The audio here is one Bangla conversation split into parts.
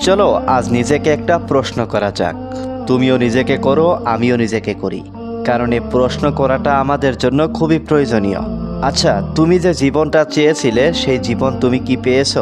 চলো, আজ নিজেকে একটা প্রশ্ন করা যাক। তুমিও নিজেকে করো, আমিও নিজেকে করি। কারণ এই প্রশ্ন করাটা আমাদের জন্য খুবই প্রয়োজনীয়। আচ্ছা তুমি যে জীবনটা চেয়েছিলে, সেই জীবন তুমি কি পেয়েছ?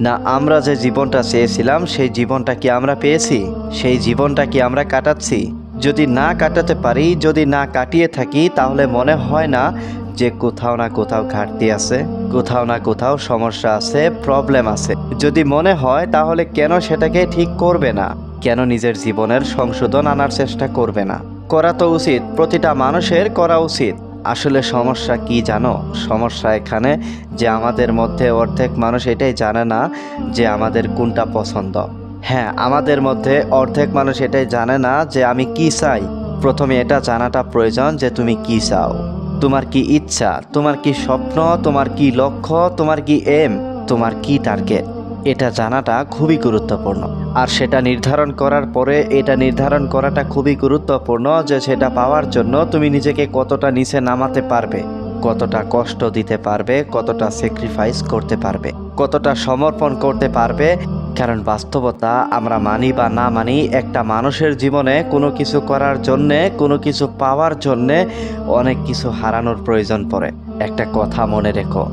না, আমরা যে জীবনটা চেয়েছিলাম, সেই জীবনটা কি আমরা পেয়েছি? সেই জীবনটা কি আমরা কাটাচ্ছি? যদি না কাটাতে পারি, যদি না কাটিয়ে থাকি, তাহলে মনে হয় না যে কোথাও না কোথাও ঘাটতি আছে, কোথাও না কোথাও সমস্যা আছে প্রবলেম আছে। যদি মনে হয়, তাহলে কেন সেটাকে ঠিক করবে না? কেন নিজের জীবনের সংশোধন আনার চেষ্টা করবে না? করা তো উচিত, প্রতিটা মানুষের করা উচিত। আসলে সমস্যা কি জানো? সমস্যা এখানে যে আমাদের মধ্যে অর্ধেক মানুষ এটাই জানে না যে আমাদের কোনটা পছন্দ। হ্যাঁ আমাদের মধ্যে অর্ধেক মানুষ এটাই জানে না যে আমি কি চাই। প্রথমে এটা জানাটা প্রয়োজন যে তুমি কি চাও। তোমার কি ইচ্ছা, তোমার কি স্বপ্ন, তোমার কি লক্ষ্য, তোমার কি এম তোমার কি টার্গেট এটা জানাটা খুবই গুরুত্বপূর্ণ। আর সেটা নির্ধারণ করার পরে এটা নির্ধারণ করাটা খুবই গুরুত্বপূর্ণ যে সেটা পাওয়ার জন্য তুমি নিজেকে কতটা নিচে নামাতে পারবে, কতটা কষ্ট দিতে পারবে, কতটা স্যাক্রিফাইস করতে পারবে। কতটা সমর্পণ করতে পারবে? কারণ বাস্তবতা আমরা মানি বা না মানি, একটা মানুষের জীবনে কোনো কিছু করার জন্যে, কোনো কিছু পাওয়ার জন্যে অনেক কিছু হারানোর প্রয়োজন পড়ে। একটা কথা মনে রেখো,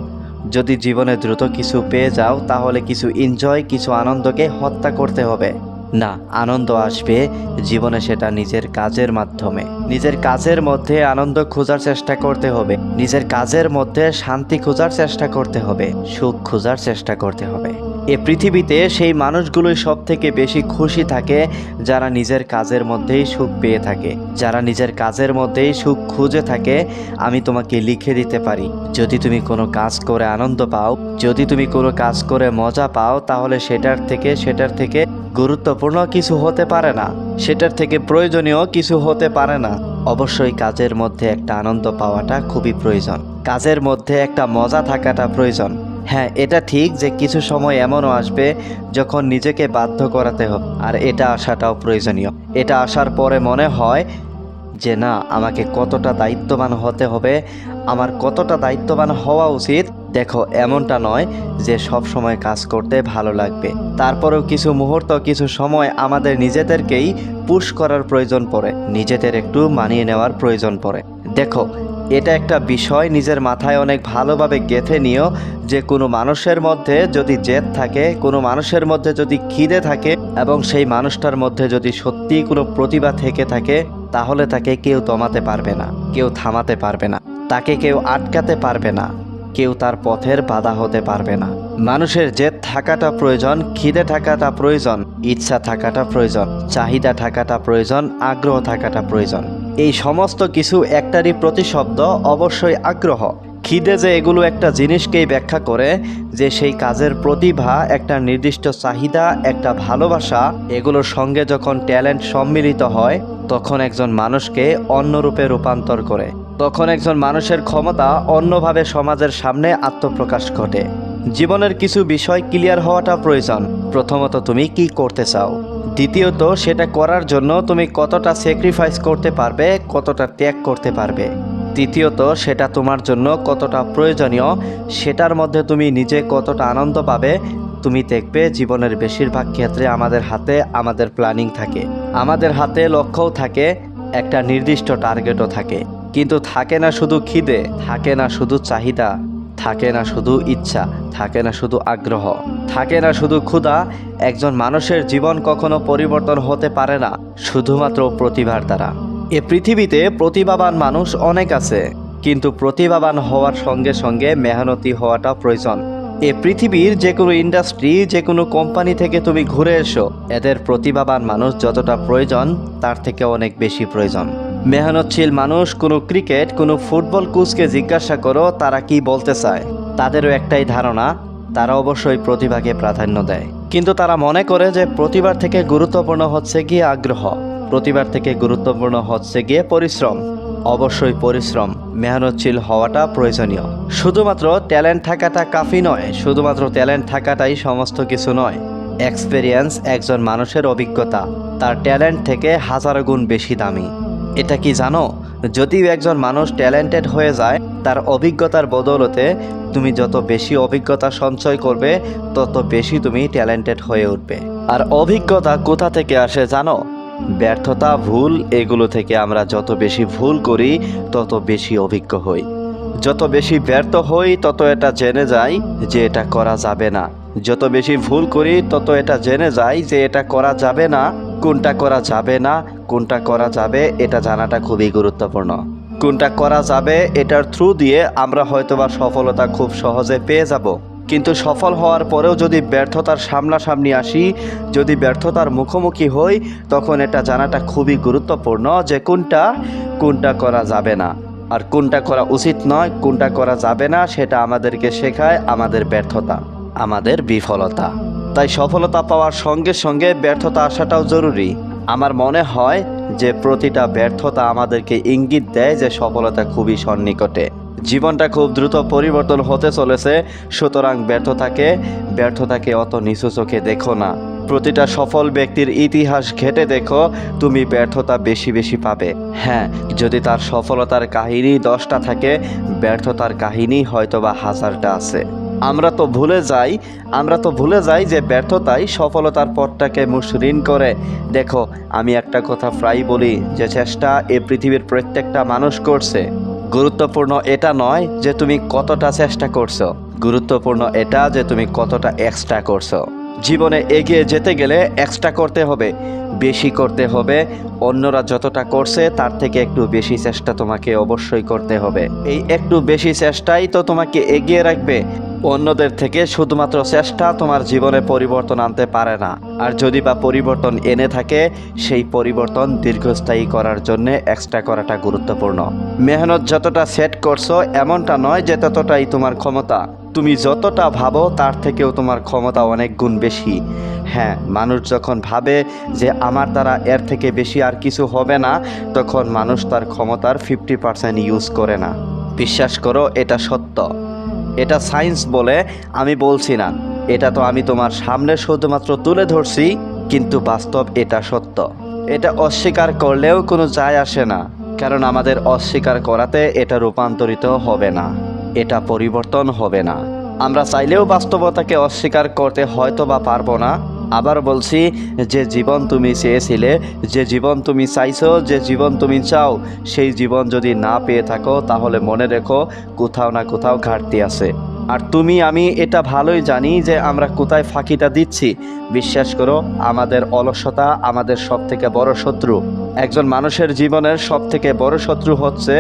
যদি জীবনে দ্রুত কিছু পেয়ে যাও, তাহলে কিছু এনজয় কিছু আনন্দকে হত্যা করতে হবে। না, আনন্দ আসবে জীবনে সেটা নিজের কাজের মাধ্যমে। নিজের কাজের মধ্যে আনন্দ খোঁজার চেষ্টা করতে হবে। নিজের কাজের মধ্যে শান্তি খোঁজার চেষ্টা করতে হবে। সুখ খোঁজার চেষ্টা করতে হবে। এ পৃথিবীতে সেই মানুষগুলোই সব থেকে বেশি খুশি থাকে, যারা নিজের কাজের মধ্যেই সুখ পেয়ে থাকে। যারা নিজের কাজের মধ্যেই সুখ খুঁজে থাকে, আমি তোমাকে লিখে দিতে পারি। যদি তুমি কোনো কাজ করে আনন্দ পাও, যদি তুমি কোনো কাজ করে মজা পাও, তাহলে সেটার থেকে সেটার থেকে গুরুত্বপূর্ণ কিছু হতে পারে না। সেটার থেকে প্রয়োজনীয় কিছু হতে পারে না। অবশ্যই কাজের মধ্যে একটা আনন্দ পাওয়াটা খুবই প্রয়োজন। কাজের মধ্যে একটা মজা থাকাটা প্রয়োজন। হ্যাঁ এটা ঠিক যে কিছু সময় এমনও আসবে যখন নিজেকে বাধ্য করাতে হবে আর এটা আসাটাও প্রয়োজনীয়। এটা আসার পরে মনে হয় যে, না, আমাকে কতটা দায়িত্ববান হতে হবে। আমার কতটা দায়িত্ববান হওয়া উচিত দেখো, এমনটা নয় যে সব সময় কাজ করতে ভালো লাগবে। তারপরেও কিছু মুহূর্ত, কিছু সময় আমাদের নিজেদেরকেই পুশ করার প্রয়োজন পড়ে, নিজেদের একটু মানিয়ে নেওয়ার প্রয়োজন পড়ে। দেখো, এটা একটা বিষয় নিজের মাথায় অনেক ভালোভাবে গেঁথে নিও যে কোনো মানুষের মধ্যে যদি জেদ থাকে, কোনো মানুষের মধ্যে যদি খিদে থাকে এবং সেই মানুষটার মধ্যে যদি সত্যিই কোনো প্রতিভা থেকে থাকে, তাহলে তাকে কেউ দমাতে পারবে না, কেউ থামাতে পারবে না, তাকে কেউ আটকাতে পারবে না। কেউ তার পথের বাধা হতে পারবে না। মানুষের জেদ থাকাটা প্রয়োজন, খিদে থাকাটা প্রয়োজন, ইচ্ছা থাকাটা প্রয়োজন, চাহিদা থাকাটা প্রয়োজন, আগ্রহ থাকাটা প্রয়োজন। এই সমস্ত কিছু একটারই প্রতিশব্দ, অবশ্যই আগ্রহ। খিদে যে এগুলো একটা জিনিসকেই ব্যাখ্যা করে যে সেই কাজের প্রতিভা, একটা নির্দিষ্ট চাহিদা, একটা ভালোবাসা, এগুলোর সঙ্গে যখন ট্যালেন্ট সম্মিলিত হয়, তখন একজন মানুষকে অন্য রূপে রূপান্তর করে। তখন একজন মানুষের ক্ষমতা অন্যভাবে সমাজের সামনে আত্মপ্রকাশ ঘটে। জীবনের কিছু বিষয় ক্লিয়ার হওয়াটা প্রয়োজন। প্রথমত, তুমি কি করতে চাও? দ্বিতীয়ত, সেটা করার জন্য তুমি কতটা স্যাক্রিফাইস করতে পারবে, কতটা ত্যাগ করতে পারবে। তৃতীয়ত, সেটা তোমার জন্য কতটা প্রয়োজনীয়, সেটার মধ্যে তুমি নিজে কতটা আনন্দ পাবে, তুমি দেখবে জীবনের বেশিরভাগ ক্ষেত্রে আমাদের হাতে আমাদের প্ল্যানিং থাকে। আমাদের হাতে লক্ষ্যও থাকে, একটা নির্দিষ্ট টার্গেটও থাকে। কিন্তু থাকে না শুধু খিদে, থাকে না শুধু চাহিদা, থাকে না শুধু ইচ্ছা, থাকে না শুধু আগ্রহ, থাকে না শুধু ক্ষুধা। একজন মানুষের জীবন কখনো পরিবর্তন হতে পারে না, শুধুমাত্র প্রতিভার দ্বারা। এ পৃথিবীতে প্রতিভাবান মানুষ অনেক আছে, কিন্তু প্রতিভাবান হওয়ার সঙ্গে সঙ্গে মেহনতি হওয়াটা প্রয়োজন। এ পৃথিবীর যে কোনো ইন্ডাস্ট্রি, যে কোনো কোম্পানি থেকে তুমি ঘুরে এসো, এদের প্রতিভাবান মানুষ যতটা প্রয়োজন, তার থেকে অনেক বেশি প্রয়োজন। মেহনতশীল মানুষ, কোনো ক্রিকেট, কোনো ফুটবল কোচকে জিজ্ঞাসা করো, তারা কি বলতে চায়? তাদেরও একটাই ধারণা, তারা অবশ্যই প্রতিভাকে প্রাধান্য দেয়। কিন্তু তারা মনে করে যে প্রতিভার থেকে গুরুত্বপূর্ণ হচ্ছে গিয়ে আগ্রহ। প্রতিভার থেকে গুরুত্বপূর্ণ হচ্ছে গিয়ে পরিশ্রম। অবশ্যই পরিশ্রম, মেহনতশীল হওয়াটা প্রয়োজনীয়। শুধুমাত্র ট্যালেন্ট থাকাটা কাফি নয়, শুধুমাত্র ট্যালেন্ট থাকাটাই সমস্ত কিছু নয়। এক্সপেরিয়েন্স একজন মানুষের অভিজ্ঞতা, তার ট্যালেন্ট থেকে হাজার গুণ বেশি দামি। এটা কি জানো? যদিও একজন মানুষ ট্যালেন্টেড হয়ে যায়, তার অভিজ্ঞতার বদৌলতে তুমি যত বেশি অভিজ্ঞতা সঞ্চয় করবে, তত বেশি তুমি ট্যালেন্টেড হয়ে উঠবে। আর অভিজ্ঞতা কোথা থেকে আসে জানো? ব্যর্থতা, ভুল, এগুলো থেকে আমরা যত বেশি ভুল করি, তত বেশি অভিজ্ঞ হই। যত বেশি ব্যর্থ হই, তত এটা জেনে যাই যে এটা করা যাবে না। যত বেশি ভুল করি, তত এটা জেনে যাই যে এটা করা যাবে না। কোনটা করা যাবে না, কোনটা করা যাবে, এটা জানাটা খুবই গুরুত্বপূর্ণ। কোনটা করা যাবে, এটার থ্রু দিয়ে আমরা হয়তোবা সফলতা খুব সহজে পেয়ে যাব। কিন্তু সফল হওয়ার পরেও যদি ব্যর্থতার সামনাসামনি আসি, যদি ব্যর্থতার মুখোমুখি হই, তখন এটা জানাটা খুবই গুরুত্বপূর্ণ যে কোনটা কোনটা করা যাবে না। আর কোনটা করা উচিত নয়, কোনটা করা যাবে না, সেটা আমাদেরকে শেখায় আমাদের ব্যর্থতা, আমাদের বিফলতা। তাই সফলতা পাওয়ার সঙ্গে সঙ্গে ব্যর্থতা আসাটাও জরুরি। আমার মনে হয় যে প্রতিটা ব্যর্থতা আমাদেরকে ইঙ্গিত দেয় যে সফলতা খুবই সন্নিকটে। জীবনটা খুব দ্রুত পরিবর্তন হতে চলেছে, সুতরাং ব্যর্থতাকে ব্যর্থতাকে অত নিচু চোখে দেখো না। প্রতিটা সফল ব্যক্তির ইতিহাস ঘেটে দেখো, তুমি ব্যর্থতা বেশি বেশি পাবে। হ্যাঁ যদি তার সফলতার কাহিনী দশটা থাকে, ব্যর্থতার কাহিনী হয়তোবা হাজারটা আছে। আমরা তো ভুলে যাই, আমরা তো ভুলে যাই যে ব্যর্থতাই সফলতার পথটাকে মুসৃণ করে। দেখো, আমি একটা কথা প্রায় বলি যে চেষ্টা এ পৃথিবীর প্রত্যেকটা মানুষ করছে। গুরুত্বপূর্ণ এটা নয় যে তুমি কতটা চেষ্টা করছ। গুরুত্বপূর্ণ এটা যে তুমি কতটা এক্সট্রা করছ। জীবনে এগিয়ে যেতে গেলে এক্সট্রা করতে হবে, বেশি করতে হবে, অন্যরা যতটা করছে তার থেকে একটু বেশি চেষ্টা তোমাকে অবশ্যই করতে হবে। এই একটু বেশি চেষ্টাই তো তোমাকে এগিয়ে রাখবে, অন্যদের থেকে শুধুমাত্র চেষ্টা তোমার জীবনে পরিবর্তন আনতে পারে না। আর যদি বা পরিবর্তন এনে থাকে, সেই পরিবর্তন দীর্ঘস্থায়ী করার জন্য এক্সট্রা করাটা গুরুত্বপূর্ণ। মেহনত যতটা সেট করছ, এমনটা নয় যে ততটাই তোমার ক্ষমতা। তুমি যতটা ভাবো, তার থেকেও তোমার ক্ষমতা অনেক গুণ বেশি। হ্যাঁ মানুষ যখন ভাবে যে আমার দ্বারা এর থেকে বেশি আর কিছু হবে না, তখন মানুষ তার ক্ষমতার ফিফটি পার্সেন্ট ইউজ করে না। বিশ্বাস করো, এটা সত্য। এটা সায়েন্স বলে, আমি বলছি না। এটা তো আমি তোমার সামনে শুধুমাত্র তুলে ধরছি, কিন্তু বাস্তব এটা সত্য। এটা অস্বীকার করলেও কোনো যায় আসে না, কারণ আমাদের অস্বীকার করাতে এটা রূপান্তরিত হবে না। এটা পরিবর্তন হবে না। আমরা চাইলেও বাস্তবতাকে অস্বীকার করতে হয়তো বা পারব না। আবার বলছি, যে জীবন তুমি চেয়েছিলে, যে জীবন তুমি চাইছো, যে জীবন তুমি চাও, সেই জীবন যদি না পেয়ে থাকো, তাহলে মনে রেখো, কোথাও না কোথাও ঘাটতি আছে। আর তুমি, আমি এটা ভালোই জানি যে আমরা কোথায় ফাঁকিটা দিচ্ছি। বিশ্বাস করো, আমাদের অলসতা আমাদের সব থেকে বড় শত্রু। একজন মানুষের জীবনের সব থেকে বড় শত্রু হচ্ছে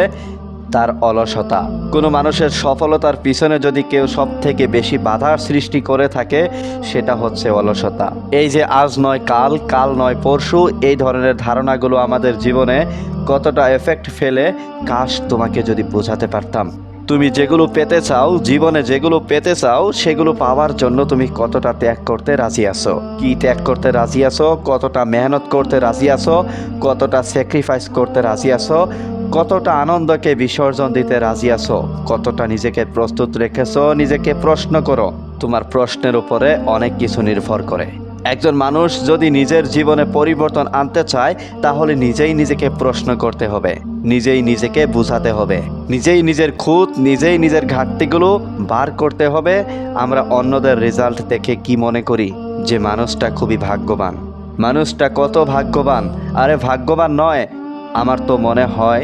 তার অলসতা। কোনো মানুষের সফলতার পিছনে যদি কেউ সব থেকে বেশি বাধার সৃষ্টি করে থাকে, সেটা হচ্ছে অলসতা। এই যে আজ নয় কাল কাল নয় পরশু, এই ধরনের ধারণাগুলো আমাদের জীবনে কতটা এফেক্ট ফেলে, কাশ তোমাকে যদি বোঝাতে পারতাম। তুমি যেগুলো পেতে চাও, জীবনে যেগুলো পেতে চাও, সেগুলো পাওয়ার জন্য তুমি কতটা ত্যাগ করতে রাজি আছো? কি ত্যাগ করতে রাজি আছো? কতটা মেহনত করতে রাজি আছো? কতটা স্যাক্রিফাইস করতে রাজি আছো? কতটা আনন্দকে বিসর্জন দিতে রাজি আছো? কতটা নিজেকে প্রস্তুত রেখেছো? নিজেকে প্রশ্ন করো। তোমার প্রশ্নের উপরে অনেক কিছু নির্ভর করে। একজন মানুষ যদি নিজের জীবনে পরিবর্তন আনতে চায়, তাহলে নিজেই নিজেকে প্রশ্ন করতে হবে। নিজেই নিজেকে বুঝাতে হবে। নিজেই নিজের খুঁত, নিজেই নিজের ঘাটতিগুলো বার করতে হবে। আমরা অন্যদের রেজাল্ট দেখে কি মনে করি? যে মানুষটা খুবই ভাগ্যবান। মানুষটা কত ভাগ্যবান? আরে ভাগ্যবান নয় আমার তো মনে হয়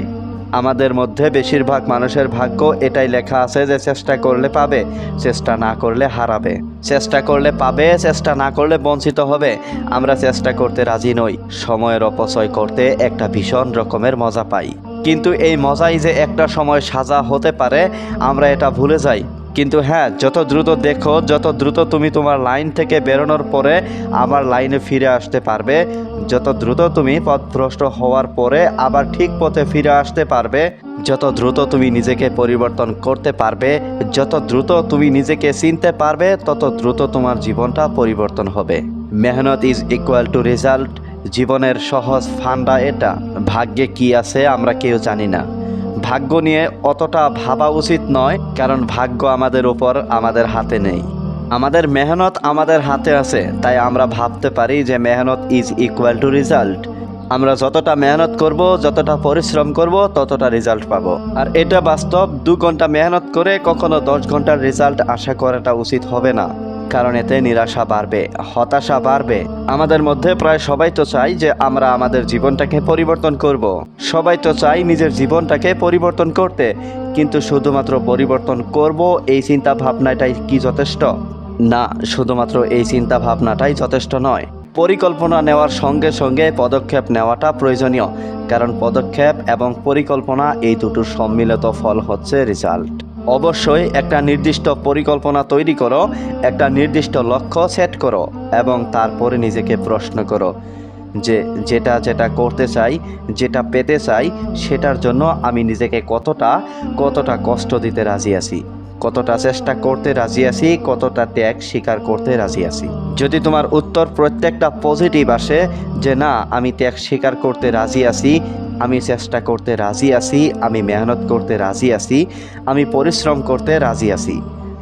আমাদের মধ্যে বেশিরভাগ মানুষের ভাগ্য এটাই লেখা আছে যে চেষ্টা করলে পাবে, চেষ্টা না করলে হারাবে। চেষ্টা করলে পাবে, চেষ্টা না করলে বঞ্চিত হবে। আমরা চেষ্টা করতে রাজি নই, সময়ের অপচয় করতে একটা ভীষণ রকমের মজা পাই। কিন্তু এই মজাই যে একটা সময় সাজা হতে পারে, আমরা এটা ভুলে যাই। কিন্তু হ্যাঁ যত দ্রুত দেখো, যত দ্রুত তুমি তোমার লাইন থেকে বেরোনোর পরে আবার লাইনে ফিরে আসতে পারবে। যত দ্রুত তুমি পথভ্রষ্ট হওয়ার পরে আবার ঠিক পথে ফিরে আসতে পারবে। যত দ্রুত তুমি নিজেকে পরিবর্তন করতে পারবে, যত দ্রুত তুমি নিজেকে চিনতে পারবে, তত দ্রুত তোমার জীবনটা পরিবর্তন হবে। মেহনত ইজ ইকুয়াল টু রেজাল্ট। জীবনের সহজ ফান্ডা এটা। ভাগ্যে কি আছে আমরা কেউ জানি না। ভাগ্য নিয়ে অতটা ভাবা উচিত নয়, কারণ ভাগ্য আমাদের উপর আমাদের হাতে নেই। আমাদের মেহনত আমাদের হাতে আছে, তাই আমরা ভাবতে পারি যে মেহনত ইজ ইকুয়াল টু রেজাল্ট আমরা যতটা মেহনত করব, যতটা পরিশ্রম করব, ততটা রেজাল্ট পাবো। আর এটা বাস্তব, দু ঘণ্টা মেহনত করে কখনো দশ ঘণ্টার রেজাল্ট আশা করাটা উচিত হবে না। কারণ এতে নিরাশা বাড়বে, হতাশা বাড়বে। আমাদের মধ্যে প্রায় সবাই তো চাই যে আমরা আমাদের জীবনটাকে পরিবর্তন করব। সবাই তো চাই নিজের জীবনটাকে পরিবর্তন করতে, কিন্তু শুধুমাত্র পরিবর্তন করব এই চিন্তা ভাবনাটাই কি যথেষ্ট? না, শুধুমাত্র এই চিন্তা ভাবনাটাই যথেষ্ট নয়। পরিকল্পনা নেওয়ার সঙ্গে সঙ্গে পদক্ষেপ নেওয়াটা প্রয়োজনীয়, কারণ পদক্ষেপ এবং পরিকল্পনা এই দুটোর সম্মিলিত ফল হচ্ছে রেজাল্ট। অবশ্যই একটা নির্দিষ্ট পরিকল্পনা তৈরি করো, একটা নির্দিষ্ট লক্ষ্য সেট করো এবং তারপরে নিজেকে প্রশ্ন করো যে যেটা যেটা করতে চাই, যেটা পেতে চাই, সেটার জন্য আমি নিজেকে কতটা কতটা কষ্ট দিতে রাজি আছি, কতটা চেষ্টা করতে রাজি আছি, কতটা ত্যাগ স্বীকার করতে রাজি আছি। যদি তোমার উত্তর প্রত্যেকটা পজিটিভ আসে যে না, আমি ত্যাগ স্বীকার করতে রাজি আছি আমি চেষ্টা করতে রাজি আছি, আমি মেহনত করতে রাজি আছি, আমি পরিশ্রম করতে রাজি আছি।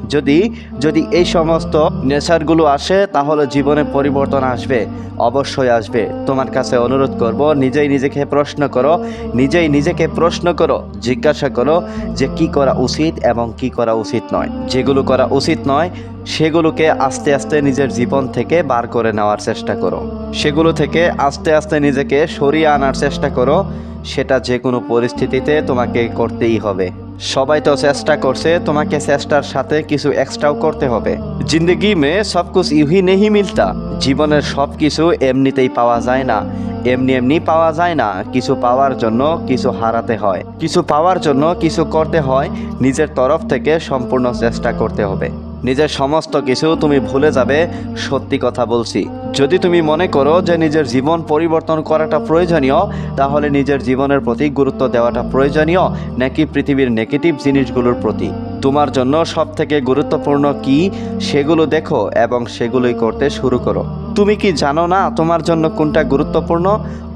যদি যদি এই সমস্ত নেচারগুলো আসে, তাহলে জীবনে পরিবর্তন আসবে, অবশ্যই আসবে। তোমার কাছে অনুরোধ করব, নিজেই নিজেকে প্রশ্ন করো, নিজেই নিজেকে প্রশ্ন করো, জিজ্ঞাসা করো যে কি করা উচিত এবং কি করা উচিত নয়। যেগুলো করা উচিত নয়, সেগুলোকে আস্তে আস্তে নিজের জীবন থেকে বার করে নেওয়ার চেষ্টা করো। সেগুলো থেকে আস্তে আস্তে নিজেকে সরিয়ে আনার চেষ্টা করো, সেটা যে কোনো পরিস্থিতিতে তোমাকে করতেই হবে। সবাই তো চেষ্টা করছে তোমাকে চেষ্টার সাথে কিছু এক্সট্রাও করতে হবে। জিন্দগি মে সব কুছ ইউহি নেহি মিলতা। জীবনের সব কিছু এমনিতেই পাওয়া যায় না। এমনি এমনি পাওয়া যায় না। কিছু পাওয়ার জন্য কিছু হারাতে হয়। কিছু পাওয়ার জন্য কিছু করতে হয়। নিজের তরফ থেকে সম্পূর্ণ চেষ্টা করতে হবে। নিজের সমস্ত কিছু তুমি ভুলে যাবে, সত্যি কথা বলছি। যদি তুমি মনে করো যে নিজের জীবন পরিবর্তন করাটা প্রয়োজনীয়, তাহলে নিজের জীবনের প্রতি গুরুত্ব দেওয়াটা প্রয়োজনীয়, নাকি পৃথিবীর নেগেটিভ জিনিসগুলোর প্রতি। তোমার জন্য সব থেকে গুরুত্বপূর্ণ কি সেগুলো দেখো এবং সেগুলোই করতে শুরু করো। তুমি কি জানো না তোমার জন্য কোনটা গুরুত্বপূর্ণ?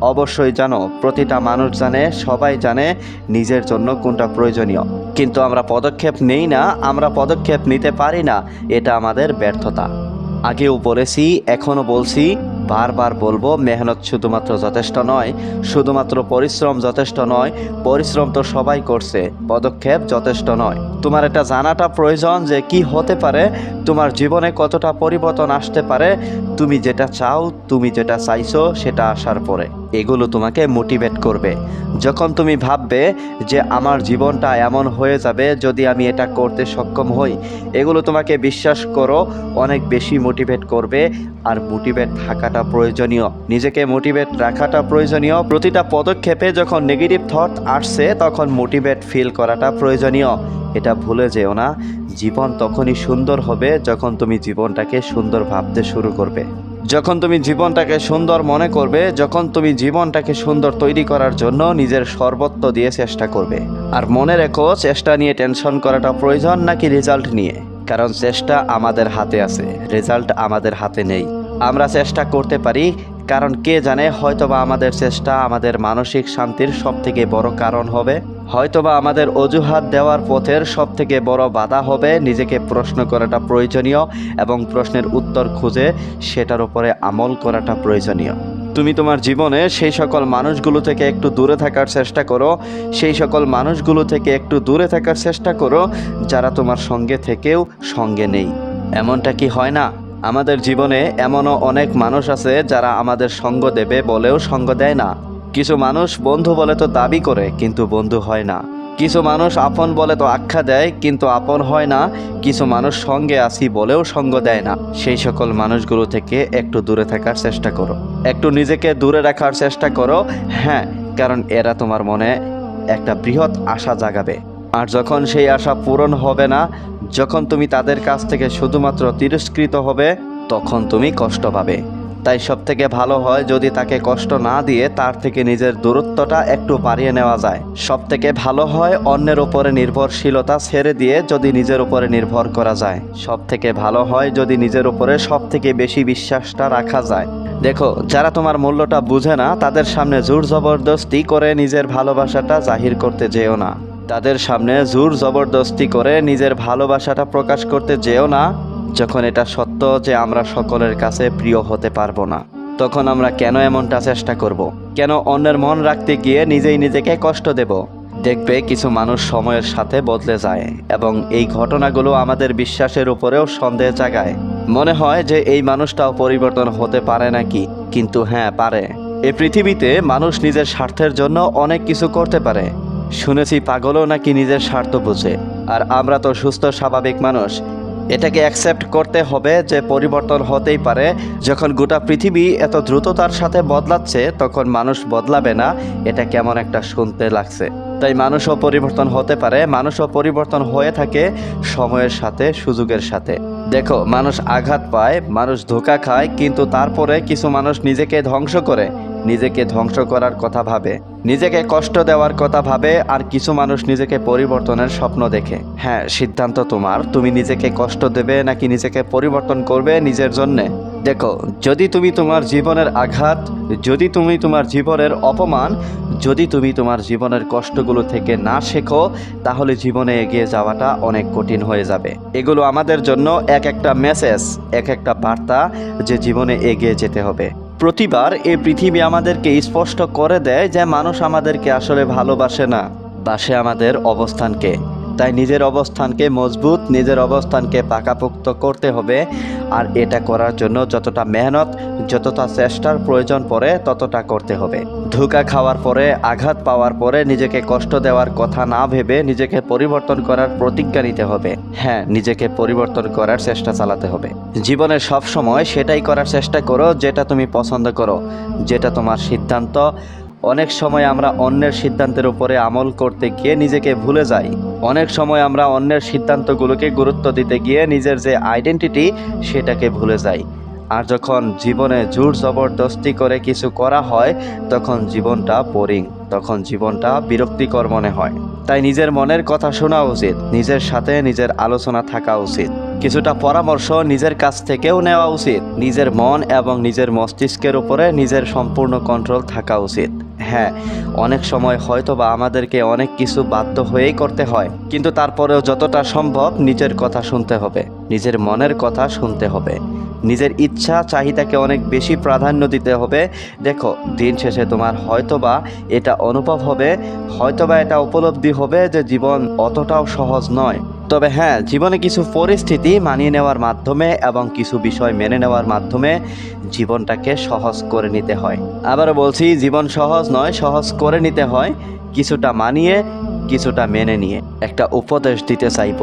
অবশ্যই জানো, প্রতিটা মানুষ জানে, সবাই জানে নিজের জন্য কোনটা প্রয়োজনীয়। কিন্তু আমরা পদক্ষেপ নেই না, আমরা পদক্ষেপ নিতে পারি না, এটা আমাদের ব্যর্থতা। আগেও বলেছি, এখনও বলছি বারবার বলব, মেহনত শুধুমাত্র যথেষ্ট নয়, শুধুমাত্র পরিশ্রম যথেষ্ট নয়, পরিশ্রম তো সবাই করছে, পদক্ষেপ যথেষ্ট নয়। তোমার এটা জানাটা প্রয়োজন যে কি হতে পারে, তোমার জীবনে কতটা পরিবর্তন আসতে পারে, তুমি যেটা চাও, তুমি যেটা চাইছো, সেটা আসার পরে। এগুলো তোমাকে মোটিভেট করবে। যখন তুমি ভাববে যে আমার জীবনটা এমন হয়ে যাবে যদি আমি এটা করতে সক্ষম হই, এগুলো তোমাকে বিশ্বাস করো, অনেক বেশি মোটিভেট করবে। আর মোটিভেট থাকাটা প্রয়োজনীয়। নিজেকে মোটিভেট রাখাটা প্রয়োজনীয়। প্রতিটা পদক্ষেপে যখন নেগেটিভ থট আসছে, তখন মোটিভেট ফিল করাটা প্রয়োজনীয়। এটা ভুলে যেও না। জীবন তখনই সুন্দর হবে যখন তুমি জীবনটাকে সুন্দর ভাবতে শুরু করবে। যখন তুমি জীবনটাকে সুন্দর মনে করবে, যখন তুমি জীবনটাকে সুন্দর তৈরি করার জন্য নিজের সর্বত্র দিয়ে চেষ্টা করবে। আর মনে রেখো, চেষ্টা নিয়ে টেনশন করাটা প্রয়োজন নাকি রেজাল্ট নিয়ে? কারণ চেষ্টা আমাদের হাতে আছে, রেজাল্ট আমাদের হাতে নেই। আমরা চেষ্টা করতে পারি, কারণ কে জানে হয়তোবা আমাদের চেষ্টা আমাদের মানসিক শান্তির সবথেকে বড় কারণ হবে। হয়তোবা আমাদের অজুহাত দেওয়ার পথের সব থেকে বড় বাধা হবে নিজেকে প্রশ্ন করাটা প্রয়োজনীয় এবং প্রশ্নের উত্তর খুঁজে সেটার উপরে আমল করাটা প্রয়োজনীয়। তুমি তোমার জীবনে সেই সকল মানুষগুলো থেকে একটু দূরে থাকার চেষ্টা করো, সেই সকল মানুষগুলো থেকে একটু দূরে থাকার চেষ্টা করো, যারা তোমার সঙ্গে থেকেও সঙ্গে নেই। এমনটা কি হয় না? আমাদের জীবনে এমনও অনেক মানুষ আছে যারা আমাদের সঙ্গ দেবে বলেও সঙ্গ দেয় না। কিছু মানুষ বন্ধু বলে তো দাবি করে, কিন্তু বন্ধু হয় না। কিছু মানুষ আপন বলে তো আখ্যা দেয়, কিন্তু আপন হয় না। কিছু মানুষ সঙ্গে আসি বলেও সঙ্গ দেয় না। সেই সকল মানুষগুলো থেকে একটু দূরে থাকার চেষ্টা করো। একটু নিজেকে দূরে রাখার চেষ্টা করো। হ্যাঁ কারণ এরা তোমার মনে একটা বৃহৎ আশা জাগাবে। আর যখন সেই আশা পূরণ হবে না, যখন তুমি তাদের কাছ থেকে শুধুমাত্র তিরস্কৃত হবে, তখন তুমি কষ্ট পাবে। তাই সব থেকে ভালো হয় যদি তাকে কষ্ট না দিয়ে তার থেকে নিজের দূরত্বটা একটু বাড়িয়ে নেওয়া যায়। সব থেকে ভালো হয় অন্যের উপরে নির্ভরশীলতা ছেড়ে দিয়ে যদি নিজের উপরে নির্ভর করা যায়। সব থেকে ভালো হয় যদি নিজের উপরে সব থেকে বেশি বিশ্বাসটা রাখা যায়। দেখো, যারা তোমার মূল্যটা বুঝে না, তাদের সামনে জোর জবরদস্তি করে নিজের ভালোবাসাটা জাহির করতে যেও না। তাদের সামনে জোর জবরদস্তি করে নিজের ভালোবাসাটা প্রকাশ করতে যেও না। যখন এটা সত্য যে আমরা সকলের কাছে প্রিয় হতে পারব না, তখন আমরা কেন এমনটা চেষ্টা করব। কেন অন্যের মন রাখতে গিয়ে নিজেই নিজেকে কষ্ট দেব? দেখবে কিছু মানুষ সময়ের সাথে বদলে যায় এবং এই ঘটনাগুলো আমাদের বিশ্বাসের উপরেও সন্দেহ জাগায়। মনে হয় যে এই মানুষটাও পরিবর্তন হতে পারে নাকি? কিন্তু হ্যাঁ পারে। এই পৃথিবীতে মানুষ নিজের স্বার্থের জন্য অনেক কিছু করতে পারে। শুনেছি পাগলও নাকি নিজের স্বার্থ বুঝে। আর আমরা তো সুস্থ, স্বাভাবিক মানুষ। এটাকে অ্যাকসেপ্ট করতে হবে যে পরিবর্তন হতেই পারে। যখন গোটা পৃথিবী এত দ্রুততার সাথে বদলাচ্ছে, তখন মানুষ বদলাবে না। এটা কেমন একটা শুনতে লাগছে। তাই মানুষও পরিবর্তন হতে পারে, মানুষও পরিবর্তন হয়ে থাকে সময়ের সাথে, সুযোগের সাথে। দেখো, মানুষ আঘাত পায়, মানুষ ধোকা খায়, কিন্তু তারপরে কিছু মানুষ নিজেকে ধ্বংস করে। নিজেকে ধ্বংস করার কথা ভাবে। নিজেকে কষ্ট দেওয়ার কথা ভাবে আর কিছু মানুষ নিজেকে পরিবর্তনের স্বপ্ন দেখে। হ্যাঁ সিদ্ধান্ত তোমার। তুমি নিজেকে কষ্ট দেবে নাকি নিজেকে পরিবর্তন করবে নিজের জন্যে? দেখো, যদি তুমি তোমার জীবনের আঘাত, যদি তুমি তোমার জীবনের অপমান, যদি তুমি তোমার জীবনের কষ্টগুলো থেকে না শেখো, তাহলে জীবনে এগিয়ে যাওয়াটা অনেক কঠিন হয়ে যাবে। এগুলো আমাদের জন্য এক একটা মেসেজ, এক একটা বার্তা যে জীবনে এগিয়ে যেতে হবে। প্রতিবার এ পৃথিবী আমাদেরকে স্পষ্ট করে দেয় যে মানুষ আমাদেরকে আসলে ভালোবাসে না। বাসে আমাদের অবস্থানকে। তাই নিজের অবস্থানকে মজবুত, নিজের অবস্থানকে পাকাপোক্ত করতে হবে। আর এটা করার জন্য যতটা মেহনত, যতটা চেষ্টার প্রয়োজন পড়ে ততটা করতে হবে। ধোকা খাওয়ার পরে, আঘাত পাওয়ার পরে নিজেকে কষ্ট দেওয়ার কথা না ভেবে নিজেকে পরিবর্তন করার প্রতিজ্ঞা নিতে হবে। হ্যাঁ নিজেকে পরিবর্তন করার চেষ্টা চালাতে হবে। জীবনে সব সময় সেটাই করার চেষ্টা করো যেটা তুমি পছন্দ করো, যেটা তোমার সিদ্ধান্ত অনেক সময় আমরা অন্যের সিদ্ধান্তের উপরে আমল করতে গিয়ে নিজেকে ভুলে যাই। অনেক সময় আমরা অন্যের সিদ্ধান্তগুলোকে গুরুত্ব দিতে গিয়ে নিজের যে আইডেন্টিটি সেটাকে ভুলে যাই। আর যখন জীবনে জোর জবরদস্তি করে কিছু করা হয়, তখন জীবনটা বোরিং তখন জীবনটা বিরক্তিকর মনে হয়। তাই নিজের মনের কথা শোনা উচিত, নিজের সাথে নিজের আলোচনা থাকা উচিত। কিছুটা পরামর্শ নিজের কাছ থেকেও নেওয়া উচিত। নিজের মন এবং নিজের মস্তিষ্কের উপরে নিজের সম্পূর্ণ কন্ট্রোল থাকা উচিত। হ্যাঁ অনেক সময় হয়তো বা আমাদেরকে অনেক কিছু বাধ্য হয়েই করতে হয়, কিন্তু তারপরেও যতটা সম্ভব নিজের কথা শুনতে হবে, নিজের মনের কথা শুনতে হবে। নিজের ইচ্ছা, চাহিদাকে অনেক বেশি প্রাধান্য দিতে হবে। দেখো, দিন শেষে তোমার হয়তোবা এটা অনুভব হবে, হয়তোবা এটা উপলব্ধি হবে যে জীবন অতটাও সহজ নয়। তবে হ্যাঁ জীবনে কিছু পরিস্থিতি মানিয়ে নেওয়ার মাধ্যমে এবং কিছু বিষয় মেনে নেওয়ার মাধ্যমে জীবনটাকে সহজ করে নিতে হয়। আবারও বলছি, জীবন সহজ নয়, সহজ করে নিতে হয়, কিছুটা মানিয়ে, কিছুটা মেনে নিয়ে। একটা উপদেশ দিতে চাইব।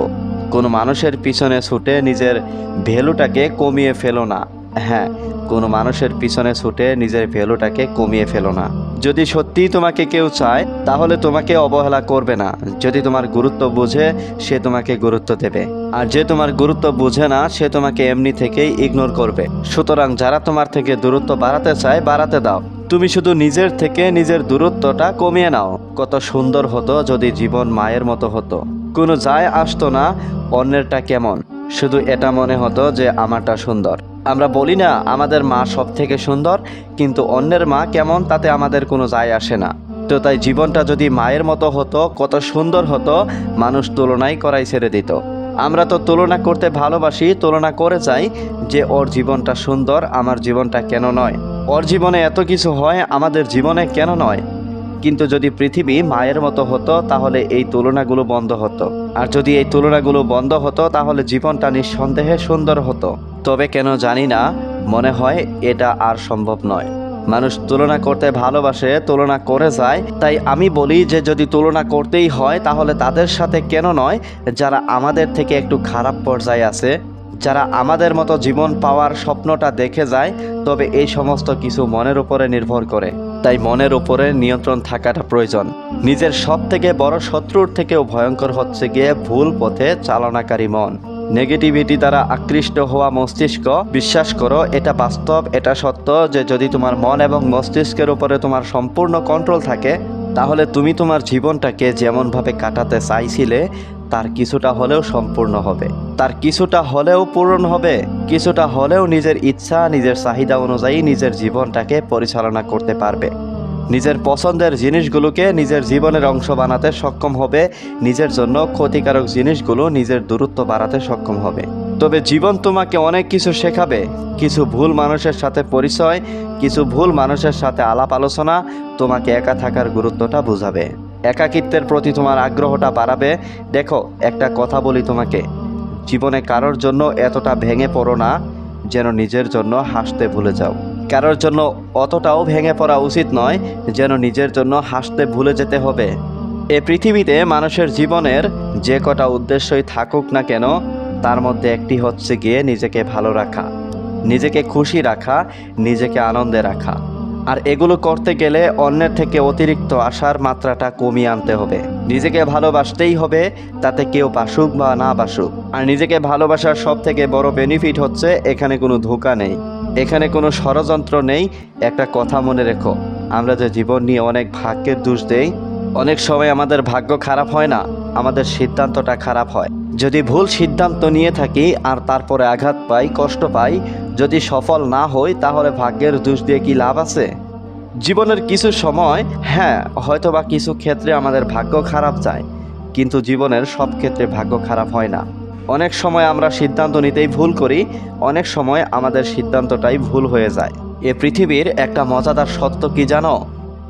কোনো মানুষের পিছনে ছুটে নিজের ভ্যালুটাকে কমিয়ে ফেলো না। হ্যাঁ কোনো মানুষের পিছনে ছুটে নিজের ভ্যালুটাকে কমিয়ে ফেলো না। যদি সত্যিই তোমাকে কেউ চায়, তাহলে তোমাকে অবহেলা করবে না। যদি তোমার গুরুত্ব বুঝে, সে তোমাকে গুরুত্ব দেবে। আর যে তোমার গুরুত্ব বুঝে না, সে তোমাকে এমনি থেকেই ইগনোর করবে। সুতরাং যারা তোমার থেকে দূরত্ব বাড়াতে চায়, বাড়াতে দাও। তুমি শুধু নিজের থেকে নিজের দূরত্বটা কমিয়ে নাও। কত সুন্দর হতো যদি জীবন মায়ের মতো হতো। কোনো যায় আসতো না, অন্যেরটা কেমন? শুধু এটা মনে হতো যে আমারটা সুন্দর। আমরা বলি না, আমাদের মা সব থেকে সুন্দর, কিন্তু অন্যের মা কেমন তাতে আমাদের কোনো যায় আসে না। তো তাই জীবনটা যদি মায়ের মতো হতো, কত সুন্দর হতো, মানুষ তুলনাই করাই ছেড়ে দিত। আমরা তো তুলনা করতে ভালোবাসি, তুলনা করে যাই যে ওর জীবনটা সুন্দর, আমার জীবনটা কেন নয়। ওর জীবনে এত কিছু হয়, আমাদের জীবনে কেন নয়? কিন্তু যদি পৃথিবী মায়ের মতো হতো, তাহলে এই তুলনাগুলো বন্ধ হতো। আর যদি এই তুলনাগুলো বন্ধ হতো, তাহলে জীবনটা নিঃসন্দেহে সুন্দর হতো। তবে কেন জানি না, মনে হয় এটা আর সম্ভব নয়। মানুষ তুলনা করতে ভালোবাসে, তুলনা করে যায়। তাই আমি বলি যে, যদি তুলনা করতেই হয়, তাহলে তাদের সাথে কেন নয়? যারা আমাদের থেকে একটু খারাপ পর্যায়ে আছে, যারা আমাদের মতো জীবন পাওয়ার স্বপ্নটা দেখে যায়, তবে এই সমস্ত কিছু মনের উপরে নির্ভর করে। তাই মনের উপরে নিয়ন্ত্রণ থাকাটা প্রয়োজন। নিজের সব থেকে বড় শত্রুর থেকেও ভয়ঙ্কর হচ্ছে গিয়ে ভুল পথে চালনাকারী মন। নেগেটিভিটি দ্বারা আকৃষ্ট হওয়া মস্তিষ্ক, বিশ্বাস করো, এটা বাস্তব, এটা সত্য যে যদি তোমার মন এবং মস্তিষ্কের উপরে তোমার সম্পূর্ণ কন্ট্রোল থাকে, তাহলে তুমি তোমার জীবনটাকে যেমনভাবে কাটাতে চাইছিলে তার কিছুটা হলেও সম্পূর্ণ হবে। তার কিছুটা হলেও পূরণ হবে, কিছুটা হলেও নিজের ইচ্ছা, নিজের চাহিদা অনুযায়ী নিজের জীবনটাকে পরিচালনা করতে পারবে। নিজের পছন্দের জিনিসগুলোকে নিজের জীবনের অংশ বানাতে সক্ষম হবে, নিজের জন্য ক্ষতিকারক জিনিসগুলো নিজের দূরত্ব বাড়াতে সক্ষম হবে। তবে জীবন তোমাকে অনেক কিছু শেখাবে, কিছু ভুল মানুষের সাথে পরিচয়, কিছু ভুল মানুষের সাথে আলাপ আলোচনা তোমাকে একা থাকার গুরুত্বটা বোঝাবে। একাকিত্বের প্রতি তোমার আগ্রহটা বাড়াবে। দেখো, একটা কথা বলি তোমাকে। জীবনে কারোর জন্য এতটা ভেঙে পড়ো না, যেন নিজের জন্য হাসতে ভুলে যাও। কারোর জন্য অতটাও ভেঙে পড়া উচিত নয়, যেন নিজের জন্য হাসতে ভুলে যেতে হবে। এ পৃথিবীতে মানুষের জীবনের যে কটা উদ্দেশ্যই থাকুক না কেন, তার মধ্যে একটি হচ্ছে গিয়ে নিজেকে ভালো রাখা, নিজেকে খুশি রাখা, নিজেকে আনন্দে রাখা। আর এগুলো করতে গেলে অন্যের থেকে অতিরিক্ত আশার মাত্রাটা কমিয়ে আনতে হবে। নিজেকে ভালোবাসতেই হবে, তাতে কেউ বাসুক বা না বাসুক। আর নিজেকে ভালোবাসার সব থেকে বড় বেনিফিট হচ্ছে, এখানে কোনো ধোকা নেই। এখানে কোনো ষড়যন্ত্র নেই, একটা কথা মনে রেখো। আমরা যে জীবন নিয়ে অনেক ভাগ্যের দোষ দেই অনেক সময় আমাদের ভাগ্য খারাপ হয় না, আমাদের সিদ্ধান্তটা খারাপ হয়। যদি ভুল সিদ্ধান্ত নিয়ে থাকি আর তারপরে আঘাত পাই, কষ্ট পাই, যদি সফল না হই, তাহলে ভাগ্যের দোষ দিয়ে কি লাভ আছে? জীবনের কিছু সময় হ্যাঁ হয়তো বা কিছু ক্ষেত্রে আমাদের ভাগ্য খারাপ যায়, কিন্তু জীবনের সব ক্ষেত্রে ভাগ্য খারাপ হয় না। অনেক সময় আমরা সিদ্ধান্ত নিতেই ভুল করি, অনেক সময় আমাদের সিদ্ধান্তটাই ভুল হয়ে যায়। এ পৃথিবীর একটা মজাদার সত্য কি জানো?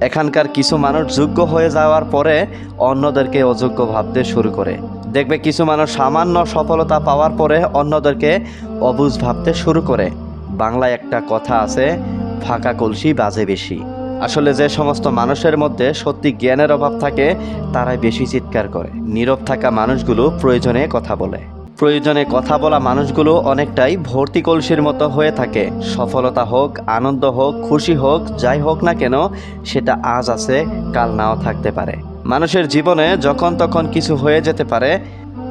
এখানকার কিছু মানুষ যোগ্য হয়ে যাওয়ার পরে অন্যদেরকে অযোগ্য ভাবতে শুরু করে। দেখবে কিছু মানুষ সামান্য সফলতা পাওয়ার পরে অন্যদেরকে অবুঝ ভাবতে শুরু করে। বাংলায় একটা কথা আছে, ফাঁকা কলসি বাজে বেশি। আসলে যে সমস্ত মানুষের মধ্যে সত্যি জ্ঞানের অভাব থাকে, তারাই বেশি চিৎকার করে। নীরব থাকা মানুষগুলো প্রয়োজনে কথা বলে। প্রয়োজনে কথা বলা মানুষগুলো অনেকটাই ভর্তি কলসির মতো হয়ে থাকে। সফলতা হোক, আনন্দ হোক, খুশি হোক, যাই হোক না কেন, সেটা আজ আছে, কাল নাও থাকতে পারে। মানুষের জীবনে যখন তখন কিছু হয়ে যেতে পারে।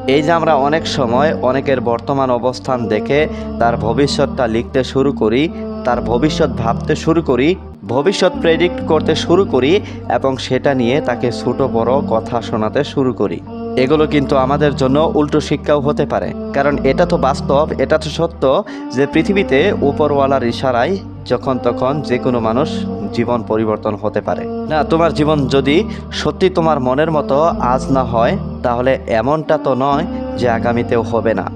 এই যে আমরা অনেক সময় অনেকের বর্তমান অবস্থান দেখে, তার ভবিষ্যৎটা লিখতে শুরু করি, তার ভবিষ্যৎ ভাবতে শুরু করি, ভবিষ্যৎ প্রেডিক্ট করতে শুরু করি এবং সেটা নিয়ে তাকে ছোট বড় কথা শোনাতে শুরু করি। এগুলো কিন্তু আমাদের জন্য উল্টো শিক্ষাও হতে পারে। কারণ এটা তো বাস্তব, এটা তো সত্য যে পৃথিবীতে উপরওয়ালার ইশারায় যখন তখন যে কোনো মানুষ জীবন পরিবর্তন হতে পারে। না, তোমার জীবন যদি সত্যি তোমার মনের মতো আজ না হয়, তাহলে এমনটা তো নয় যে আগামীতেও হবে না।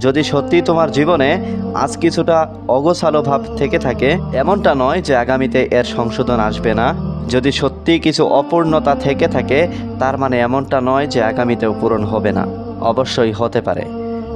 যদি সত্যি তোমার জীবনে আজ কিছুটা অগোছালো ভাব থেকে থাকে, এমনটা নয় যে আগামীতে এর সংশোধন আসবে না। যদি সত্যি কিছু অপূর্ণতা থেকে থাকে, তার মানে এমনটা নয় যে আগামীতেও পূরণ হবে না। অবশ্যই হতে পারে।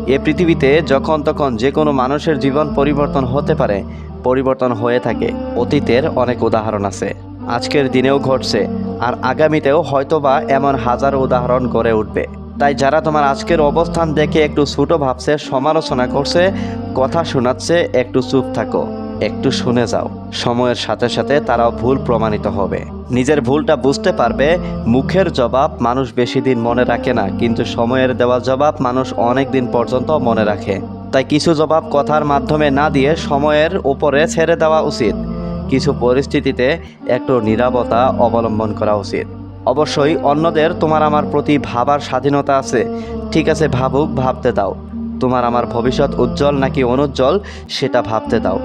এ পৃথিবীতে যখন তখন যে কোনো মানুষের জীবন পরিবর্তন হতে পারে, পরিবর্তন হয়ে থাকে। অতীতের অনেক উদাহরণ আছে। আজকের দিনেও ঘটছে, আর আগামীতেও হয়তোবা এমন হাজারো উদাহরণ গড়ে উঠবে। তাই যারা তোমার আজকের অবস্থান দেখে একটু ছোট ভাবছে, সমালোচনা করছে, কথা শোনাচ্ছে, একটু চুপ থাকো। একটু শুনে যাও। সময়ের সাথে সাথে তারাও ভুল প্রমাণিত হবে। নিজের ভুলটা বুঝতে পারবে, মুখের জবাব মানুষ বেশি দিন মনে রাখে না, কিন্তু সময়ের দেওয়া জবাব মানুষ অনেক দিন পর্যন্ত মনে রাখে। তাই কিছু জবাব কথার মাধ্যমে না দিয়ে সময়ের উপরে ছেড়ে দেওয়া উচিত। কিছু পরিস্থিতিতে একটু নীরবতা অবলম্বন করা উচিত। অবশ্যই অন্যদের তোমার আমার প্রতি ভাবার স্বাধীনতা আছে। ঠিক আছে, ভাবুক, ভাবতে দাও। তোমার আমার ভবিষ্যৎ উজ্জ্বল নাকি অনুজ্জ্বল, সেটা ভাবতে দাও।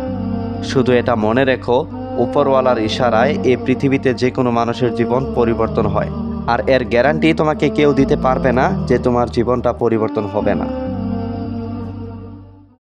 শুধু এটা মনে রেখো, উপরওয়ালার ইশারায় এ পৃথিবীতে যে কোনো মানুষের জীবন পরিবর্তন হয়। আর এর গ্যারান্টি তোমাকে কেউ দিতে পারবে না যে তোমার জীবনটা পরিবর্তন হবে না।